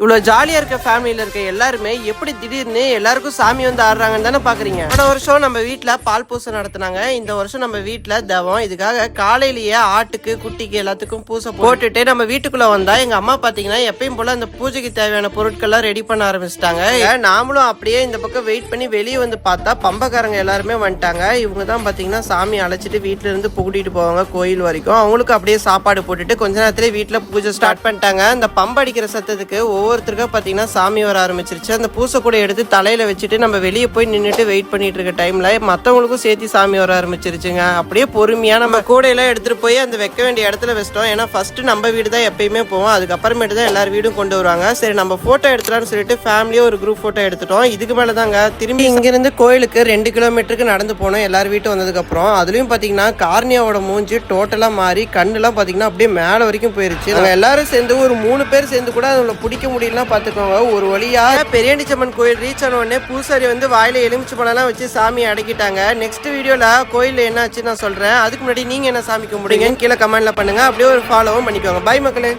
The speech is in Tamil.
இவ்வளோ ஜாலியா இருக்க ஃபேமிலியில இருக்க எல்லாருமே எப்படி திடீர்னு எல்லாருக்கும் சாமி வந்து ஆடுறாங்கன்னு தானே பாக்குறீங்க? போன வருஷம் நம்ம வீட்டில் பால் பூசை நடத்தினாங்க. இந்த வருஷம் நம்ம வீட்டில் தவம். இதுக்காக காலையிலேயே ஆட்டுக்கு குட்டிக்கு எல்லாத்துக்கும் பூசை போட்டுட்டு நம்ம வீட்டுக்குள்ள வந்தா எங்க அம்மா பாத்தீங்கன்னா எப்பயும் போல அந்த பூஜைக்கு தேவையான பொருட்கள்லாம் ரெடி பண்ண ஆரம்பிச்சிட்டாங்க. நாமளும் அப்படியே இந்த பக்கம் வெயிட் பண்ணி வெளியே வந்து பார்த்தா பம்பக்காரங்க எல்லாருமே வந்துட்டாங்க. இவங்க தான் பாத்தீங்கன்னா சாமி அழைச்சிட்டு வீட்டிலேருந்து இருந்து போவாங்க கோயில் வரைக்கும். அவங்களுக்கு அப்படியே சாப்பாடு போட்டுட்டு கொஞ்ச நேரத்திலே வீட்டில் பூஜை ஸ்டார்ட் பண்ணிட்டாங்க. அந்த பம்பு அடிக்கிற சத்தத்துக்கு ஒவ்வொருத்தருக்கா பார்த்தீங்கன்னா சாமி வர ஆரம்பிச்சிருச்சு. அந்த பூசை கூட எடுத்து தலையில் வச்சுட்டு நம்ம வெளியே போய் நின்றுட்டு வெயிட் பண்ணிட்டு இருக்க டைமில் மற்றவங்களுக்கும் சேர்த்து சாமி வர ஆரம்பிச்சிருச்சுங்க. அப்படியே பொறுமையாக நம்ம கூடையெல்லாம் எடுத்துகிட்டு போய் அந்த வைக்க வேண்டிய இடத்துல வச்சிட்டோம். ஏன்னா ஃபஸ்ட்டு நம்ம வீடு தான் எப்பயுமே போவோம். அதுக்கப்புறமேட்டு தான் எல்லார் வீடும் கொண்டு வருவாங்க. சரி நம்ம ஃபோட்டோ எடுத்துலாம்னு சொல்லிட்டு ஃபேமிலியா ஒரு குரூப் ஃபோட்டோ எடுத்துட்டோம். இதுக்கு மேலே தாங்க திரும்பி இங்கேருந்து கோயிலுக்கு ரெண்டு கிலோமீட்டருக்கு நடந்து போனோம். எல்லார் வீட்டு வந்ததுக்கப்புறம். அதுலேயும் பார்த்தீங்கன்னா கார்னியாவோட மூஞ்சி டோட்டலாக மாறி கண்ணுலாம் பார்த்தீங்கன்னா அப்படியே மேலே வரைக்கும் போயிருச்சு. நாங்க எல்லாரும் சேர்ந்து ஒரு மூணு பேர் சேர்ந்து கூட அதில் பிடிக்க முடியும் முடியலன்னா பார்த்துக்கோங்க. ஒரு வழியாக பெரியண்டிச்சம்மன் கோயில் ரீச் ஆன உடனே பூசாரி வந்து வாயில எலுமிச்சு பழம்லாம் வச்சு சாமி அடக்கிட்டாங்க. நெக்ஸ்ட் வீடியோவில் கோயிலில் என்ன ஆச்சு நான் சொல்கிறேன் அதுக்கு முன்னாடி நீங்கள் என்ன சாமி கும்பிடுங்கன்னு கீழே கமெண்ட்டில் பண்ணுங்க. அப்படியே ஒரு ஃபாலோவும் பண்ணிக்கோங்க. பாய் மக்களே.